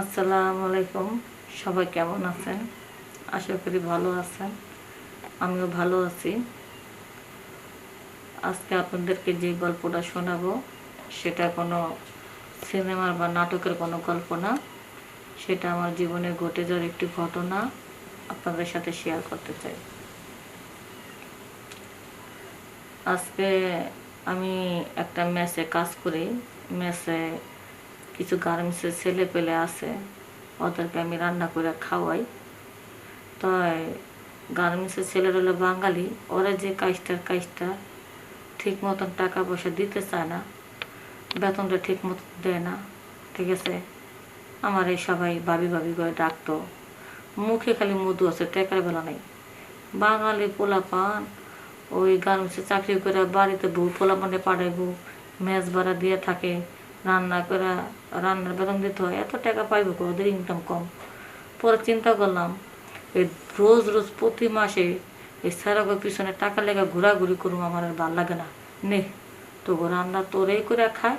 আসসালামু আলাইকুম। সবাই কেমন আছেন? আশা করি ভালো আছেন। আমিও ভালো আছি। আজকে আপনাদেরকে যে গল্পটা শোনাবো, সেটা কোনো সিনেমার বা নাটকের কোনো গল্প না। সেটা আমার জীবনে ঘটে যাওয়ার একটি ঘটনা আপনাদের সাথে শেয়ার করতে চাই। আজকে আমি একটা মেসে কাজ করি। মেসে কিছু গার্মেন্টসের ছেলে পেলে আছে ওদেরকে আমি রান্না করে খাওয়াই। তাই গার্মেন্টসের ছেলের হলো বাঙালি, ওরা যে কাজটার কাজটা ঠিক মতন টাকা পয়সা দিতে চায় না, বেতনটা ঠিক মতো দেয় না, ঠিক আছে? আমার এই সবাই ভাবি ভাবি করে ডাকতো। মুখে খালি মধু আছে, টেকার বেলা নেই। বাঙালি পোলাপান, ওই গার্মেন্টসে চাকরি করে বাড়িতে বউ পোলাপানে পাঠাইবো, মেজ ভাড়া দিয়ে থাকে রান্না করে, রান্নার বেতন দিতে হয়, এত টাকা পাইবো ওদের ইনকাম কম। পরে চিন্তা করলাম, এই রোজ রোজ প্রতি মাসে এই স্যারকের পিছনে টাকা লেগে ঘোরাঘুরি করুম আমার আর ভালো লাগে না। নে তো রান্না তোরেই করে খায়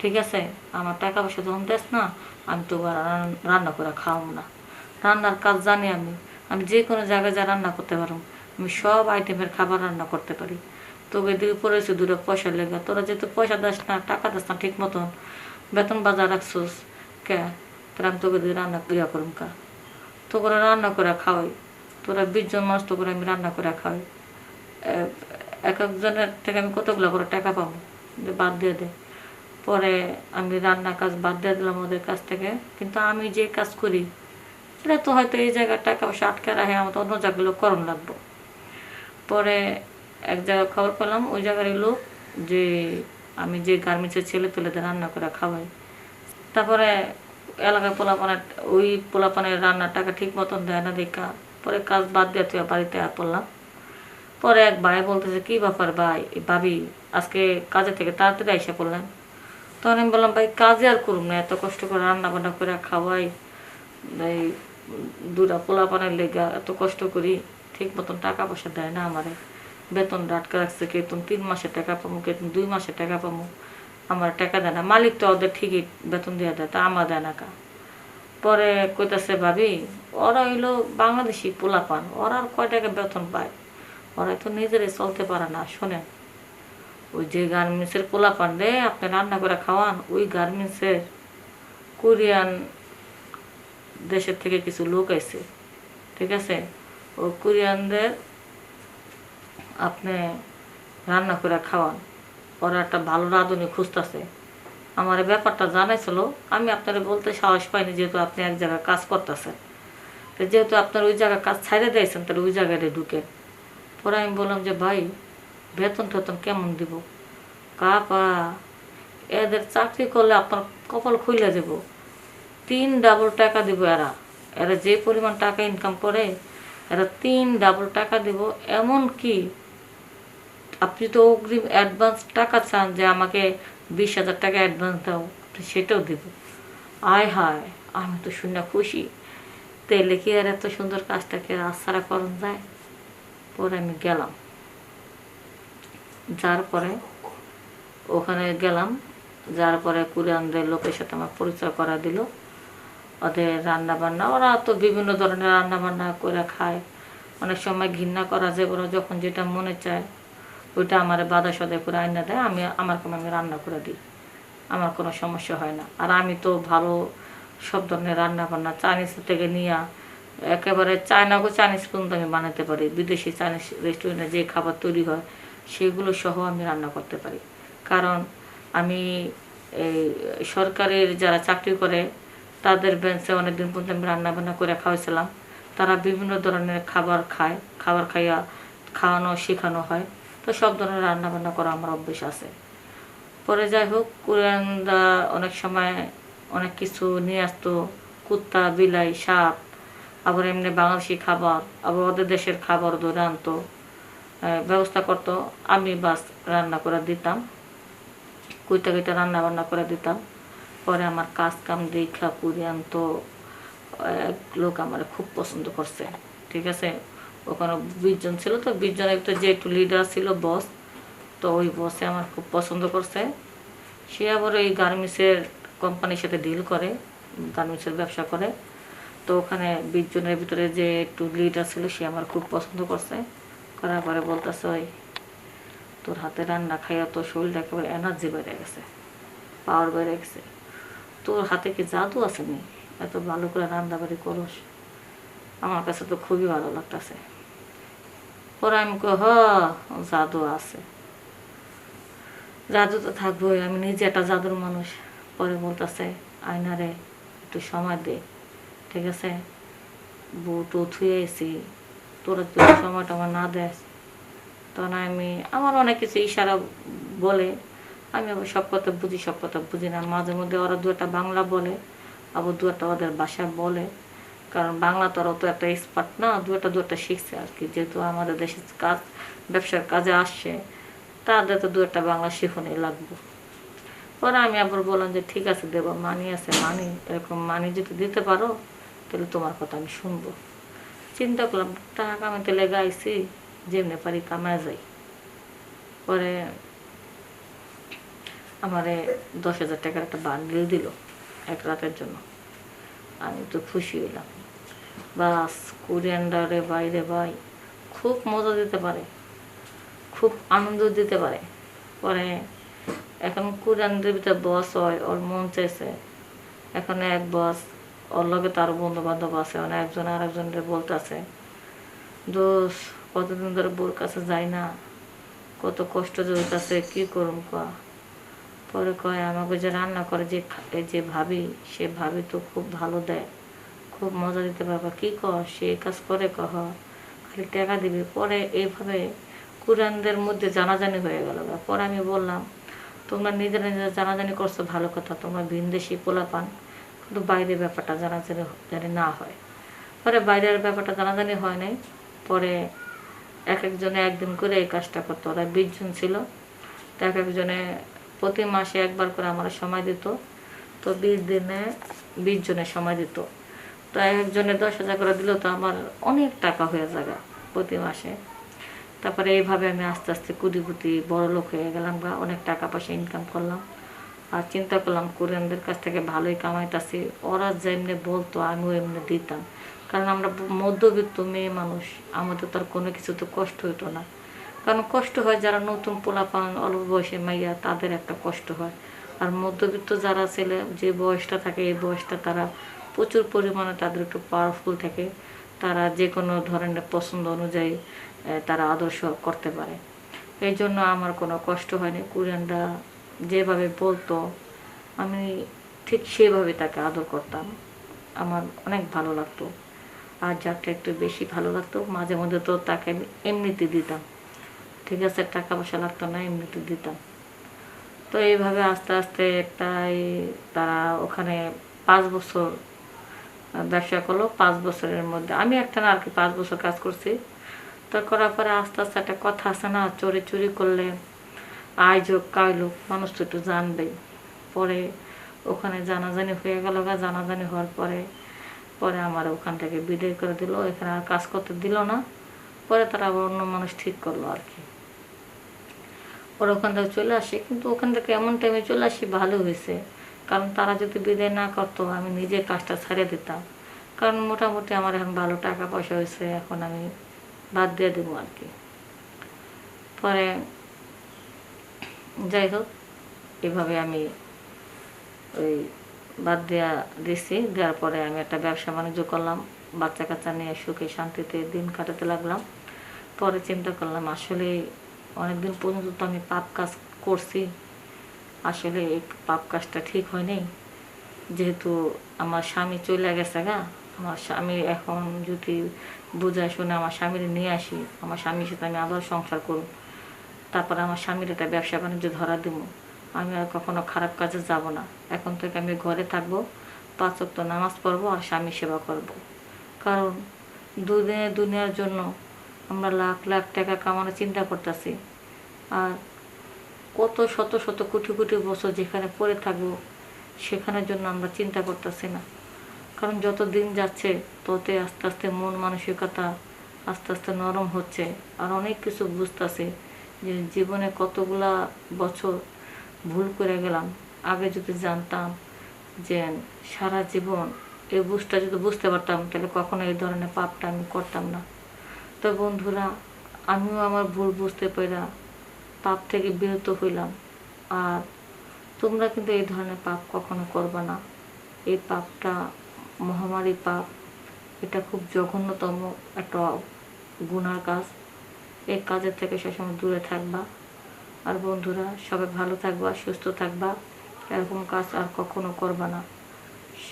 ঠিক আছে, আমার টাকা পয়সা যখন দেস না, আমি তো রান্না করে খাওয়াবো না। রান্নার কাজ জানি আমি। আমি যে কোনো জায়গায় যা রান্না করতে পারব আমি সব আইটেমের খাবার রান্না করতে পারি। তোকে দিকে পড়েছে দূরে পয়সা লেগে। তোরা যেহেতু পয়সা দাস না, টাকা দাস না ঠিক মতন, বেতন বাজার রাখছোস, কে? তাহলে আমি তোকে দিয়ে রান্না ইয়া করুম কা? তো করে রান্না করে খাওয়াই। তোরা বিশ জন মানুষ তো করে আমি রান্না করে খাওয়াই। এক একজনের থেকে আমি কতগুলো করে টাকা পাবো? যে বাদ দিয়ে দে। পরে আমি রান্না কাজ বাদ দিয়ে দিলাম ওদের কাছ থেকে। কিন্তু আমি যে কাজ করি এটা তো হয়তো এই জায়গায় টাকা পয়সা আটকে রাখে আমার তো অন্য জায়গাগুলো করণ লাগবো। পরে এক জায়গায় খবর পেলাম, ওই জায়গার লোক যে আমি যে গার্মেন্টসের ছেলে পেলেদের রান্না করে খাওয়াই। তারপরে এলাকায় পোলাপানের, ওই পোলাপানের রান্নার টাকা ঠিক মতন দেয় না দেখা। পরে কাজ বাদ দিয়ে তুই বাড়িতে আর পড়লাম। পরে এক ভাই বলতেছে, কি ব্যাপার ভাই? ভাবি আজকে কাজে থেকে তাড়াতাড়ি এসে পড়লেন। তখন আমি বললাম, ভাই, কাজে আর করুন না, এত কষ্ট করে রান্না বান্না করে খাওয়াই। এই দুটা পোলাপানের লেগা এত কষ্ট করি, ঠিক মতন টাকা পয়সা দেয় না আমারে। বেতন আটকে রাখছে কে তুমি? তিন মাসের টাকা পাবো কে তুমি? দুই মাসে টাকা পাবো আমার টাকা দেয় না। মালিক তো ওদের ঠিকই বেতন দিয়ে দেয়, তা আমার দেয় না কা? পরে কইতাছে, ভাবি, ওরা হইল বাংলাদেশি পোলাপান, ওরা আর কয় টাকা বেতন পায়? ওরা তো নিজেরাই চলতে পারে না, শোনেন। ওই যে গার্মেন্টসের পোলাপান রে, আপনি রান্না করে খাওয়ান, ওই গার্মেন্টসের কোরিয়ান দেশের থেকে কিছু লোক আইছে, ঠিক আছে? ও কোরিয়ানদের আপনি রান্না করে খাওয়ান। ওরা একটা ভালো রাঁধুনি খুঁজতেছে। আমার ব্যাপারটা জানাইছিল। আমি আপনারা বলতে সাহস পাইনি যেহেতু আপনি এক জায়গায় কাজ করতেছেন। তো যেহেতু আপনার ওই জায়গায় কাজ ছাইড়ে দিয়েছেন, তাহলে ওই জায়গায় ঢুকে পরে আমি বললাম যে, ভাই, বেতন টেতন কেমন দিব? কাপা এদের চাকরি করলে আপনার কপাল খুলে দেব তিন ডাবল টাকা দিব এরা। এরা যে পরিমাণ টাকা ইনকাম করে, এরা তিন ডাবল টাকা দিব। এমন কি আপনি তো অগ্রিম অ্যাডভান্স টাকা চান যে আমাকে বিশ হাজার টাকা অ্যাডভান্স দাও সেটাও দেব। আয় হায়, আমি তো শুনে খুশি। তেলে কি আর এত সুন্দর কাজটাকে আশারা করণ যায়? পরে আমি গেলাম। যার পরে ওখানে গেলাম। যার পরে কুরিয়ানদের লোকের সাথে আমার পরিচয় করা দিল। ওদের রান্না বান্না ওরা তো বিভিন্ন ধরনের রান্না বান্না করে খায়। অনেক সময় ঘৃণা করা যায় ওরা যখন যেটা মনে চায় ওইটা আমার বাধা সদায় করে আইনা দেয়, আমি আমার কোনো আমি রান্না করে দিই। আমার কোনো সমস্যা হয় না। আর আমি তো ভালো সব ধরনের রান্না বান্না চাইনিজ থেকে নিয়ে একেবারে চায়নাকে চাইনিজ পর্যন্ত আমি বানাতে পারি। বিদেশি চাইনিজ রেস্টুরেন্টে যে খাবার তৈরি হয়, সেগুলো সহ আমি রান্না করতে পারি। কারণ আমি এই সরকারের যারা চাকরি করে, তাদের বেঞ্চে অনেকদিন পর্যন্ত আমি রান্না বান্না করে খাওয়াইছিলাম। তারা বিভিন্ন ধরনের খাবার খায়। খাবার খাইয়া খাওয়ানো, শেখানো হয়। তো সব ধরনের রান্না বান্না করা আমার অভ্যেস আছে। পরে যাই হোক কোরিয়ানরা অনেক সময় অনেক কিছু নিয়ে আসতো, কুত্তা, বিলাই, সাপ, আবার এমনি বাংলাদেশি খাবার, আবার ওদের দেশের খাবার ধরে আনতো ব্যবস্থা করতো। আমি বাস রান্না করে দিতাম কুইটা কুইটা রান্না বান্না করে দিতাম। পরে আমার কাজ কাম দেখা কোরিয়ান তো এক লোক আমার খুব পছন্দ করছে, ঠিক আছে? ওখানে বিশ জন ছিল, তো বিশ জনের ভিতরে যে একটু লিডার ছিল বস তো ওই বসে আমার খুব পছন্দ করছে। সে আবার ওই গার্মেন্টসের কোম্পানির সাথে ডিল করে গার্মেন্টসের ব্যবসা করে। তো ওখানে বিশ জনের ভিতরে যে একটু লিডার ছিল, সে আমার খুব পছন্দ করছে। করার পরে বলতেছে, ওই তোর হাতে রান্না খাইয়া তোর শরীরটা একেবারে এনার্জি বেড়ে গেছে পাওয়ার বেড়ে গেছে। তোর হাতে কি জাদু আছে নি? এত ভালো করে রান্না বাড়ি করস। আমার কাছে তো খুবই ভালো লাগতেছে। পরে আমি কই, হ, জাদু আছে। জাদু তো থাকবোই, আমি নিজে একটা জাদুর মানুষ। পরে বলতেছে, আয়নারে একটু সময় দে, ঠিক আছে? বুট থুয়ে এসি তোরা যদি সময়টা আমার না দেস তখন আমি, আমার অনেক কিছু ইশারা বলে, আমি আবার সব কথা বুঝি, সব কথা বুঝি না। মাঝে মধ্যে ওরা দু একটা বাংলা বলে, আবার দু একটা ওদের ভাষা বলে। কারণ বাংলা তো ওরা তো একটা এক্সপার্ট না দু একটা দু একটা শিখছে আর কি। যেহেতু আমাদের দেশে কাজ, ব্যবসার কাজে আসছে, তাদের তো দু একটা বাংলা শিখনই লাগবে। পরে আমি আবার বললাম যে, ঠিক আছে, দেবো মানি আছে মানি এরকম মানি যদি দিতে পারো, তাহলে তোমার কথা আমি শুনব। চিন্তা করলাম, টাকা কামাইতে লেগে আইসি যেমনি পারি কামায় যাই। পরে আমারে দশ হাজার টাকার একটা বান্ডিল দিল, এক রাতের জন্য। আমি তো খুশি হইলাম বাস, কোরিয়ান্ডারে বাইরে ভাই, খুব মজা দিতে পারে, খুব আনন্দ দিতে পারে। পরে এখন কোরিয়ানদের ভিতরে বস হয়, ওর মন চাইছে। এখন এক বস ওর লগে তার বন্ধু বান্ধব আছে মানে একজন আর একজনের বলতেছে দোষ কতদিন ধরে বোর কাছে যাই না, কত কষ্ট চলতেছে, কি করুম কয়া? পরে কয়, আমাকে যে রান্না করে, যে যে ভাবি, সে ভাবি তো খুব ভালো দেয়। খুব মজা দিতে বাবা কি কর সে কাজ করে কহ, খালি টাকা দিবি। পরে এইভাবে কুরানদের মধ্যে জানাজানি হয়ে গেল। পরে আমি বললাম, তোমরা নিজেরা নিজেরা জানাজানি করছ, ভালো কথা। তোমরা ভিনদেশি পোলা পান কিন্তু বাইরের ব্যাপারটা জানাজানি জানি না হয়। পরে বাইরের ব্যাপারটা জানাজানি হয় নাই। পরে এক একজনে একদিন করে এই কাজটা করতো। ওরা বিশ জন ছিল। তো এক একজনে প্রতি মাসে একবার করে আমার সময় দিত। তো বিশ দিনে বিশ জনের সময় দিত। তো এক একজনে দশ হাজার করে দিলেও তো আমার অনেক টাকা হয়ে যাবে প্রতি মাসে। তারপরে এইভাবে আমি আস্তে আস্তে কুটিপুটি বড় লোক হয়ে গেলাম বা অনেক টাকা পয়সা ইনকাম করলাম। আর চিন্তা করলাম, কোরিয়ানদের কাছ থেকে ভালোই কামাইতেছি। ওরা যেমনি বলতো, আমিও এমনি দিতাম। কারণ আমরা মধ্যবিত্ত মেয়ে মানুষ, আমাদের তো আর কোনো কিছু তো কষ্ট হতো না। কারণ কষ্ট হয় যারা নতুন পোলাপান অল্প বয়সে মাইয়া, তাদের একটা কষ্ট হয়। আর মধ্যবিত্ত যারা ছেলে, যে বয়সটা থাকে, এই বয়সটা তারা প্রচুর পরিমাণে তাদের একটু পাওয়ারফুল থাকে। তারা যে কোনো ধরনের পছন্দ অনুযায়ী তারা আদর্শ করতে পারে। এই জন্য আমার কোনো কষ্ট হয়নি। কোরিয়ানরা যেভাবে বলতো, আমি ঠিক সেভাবে তাকে আদর করতাম। আমার অনেক ভালো লাগতো। আর যারটা একটু বেশি ভালো লাগতো, মাঝে মধ্যে তো তাকে আমি এমনিতে দিতাম। ঠিক আছে, টাকা পয়সা লাগতো না, এমনিতে দিতাম। তো এইভাবে আস্তে আস্তে একটা এই তারা ওখানে পাঁচ বছর ব্যবসা করল। পাঁচ বছরের মধ্যে আমি একটা না আর কি পাঁচ বছর কাজ করছি। তো করার পরে আস্তে আস্তে একটা কথা আছে না, চোরে চুরি করলে আয় যোগ কাইলো, মানুষ তো একটু জানবেই। পরে ওখানে জানাজানি হয়ে গেল গা, জানাজানি হওয়ার পরে পরে আমার ওখান থেকে বিদায় করে দিল। এখানে আর কাজ করতে দিল না। পরে তারা আবার অন্য মানুষ ঠিক করল আর কি। ওরা ওখান থেকে চলে আসে। কিন্তু ওখান থেকে এমন টাইমে চলে আসি, ভালো হয়েছে। কারণ তারা যদি বিদায় না করতো, আমি নিজে কাজটা ছাড়িয়ে দিতাম। কারণ মোটামুটি আমার এখন ভালো টাকা পয়সা হয়েছে, এখন আমি বাদ দিয়ে দেবো আর কি। পরে যাই হোক, এভাবে আমি ওই বাদ দেওয়া দিছি। দেওয়ার পরে আমি একটা ব্যবসা বাণিজ্য করলাম। বাচ্চা কাচ্চা নিয়ে সুখে শান্তিতে দিন কাটাতে লাগলাম। পরে চিন্তা করলাম আসলে অনেকদিন পর্যন্ত তো আমি পাপ কাজ করছি। আসলে এই পাপ কাজটা ঠিক হয়নি। যেহেতু আমার স্বামী চলে গেছে গা, আমার স্বামী এখন যদি বুঝায় শুনে আমার স্বামীর নিয়ে আসি, আমার স্বামীর সাথে আমি আবার সংসার করব। তারপরে আমার স্বামীর একটা ব্যবসা বাণিজ্য ধরা দিব। আমি আর কখনো খারাপ কাজে যাব না। এখন থেকে আমি ঘরে থাকব, পাঁচ ওয়াক্ত নামাজ পড়ব আর স্বামী সেবা করব। কারণ দুদিনে দুনিয়ার জন্য আমরা লাখ লাখ টাকা কামানোর চিন্তা করতেছি। আর কত শত শত কোটি কোটি বছর যেখানে পড়ে থাকব, সেখানের জন্য আমরা চিন্তা করতেছি না। কারণ যত দিন যাচ্ছে, ততই আস্তে আস্তে মন মানসিকতা আস্তে আস্তে নরম হচ্ছে। আর অনেক কিছু বুঝতেছে যে জীবনে কতগুলা বছর ভুল করে গেলাম। আগে যদি জানতাম যে সারা জীবন এই বুঝটা যদি বুঝতে পারতাম, তাহলে কখনো এই ধরনের পাপটা আমি করতাম না। তো বন্ধুরা, আমিও আমার ভুল বুঝতে পেরা পাপ থেকে বিরত হইলাম। আর তোমরা কিন্তু এই ধরনের পাপ কখনো করবে না। এই পাপটা মহামারী পাপ, এটা খুব জঘন্যতম একটা গুনার কাজ। এই কাজের থেকে সবসময় দূরে থাকবা। আর বন্ধুরা, সবাই ভালো থাকবা, সুস্থ থাকবা। এরকম কাজ আর কখনো করবা না।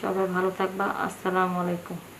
সবাই ভালো থাকবা। আসসালামু আলাইকুম।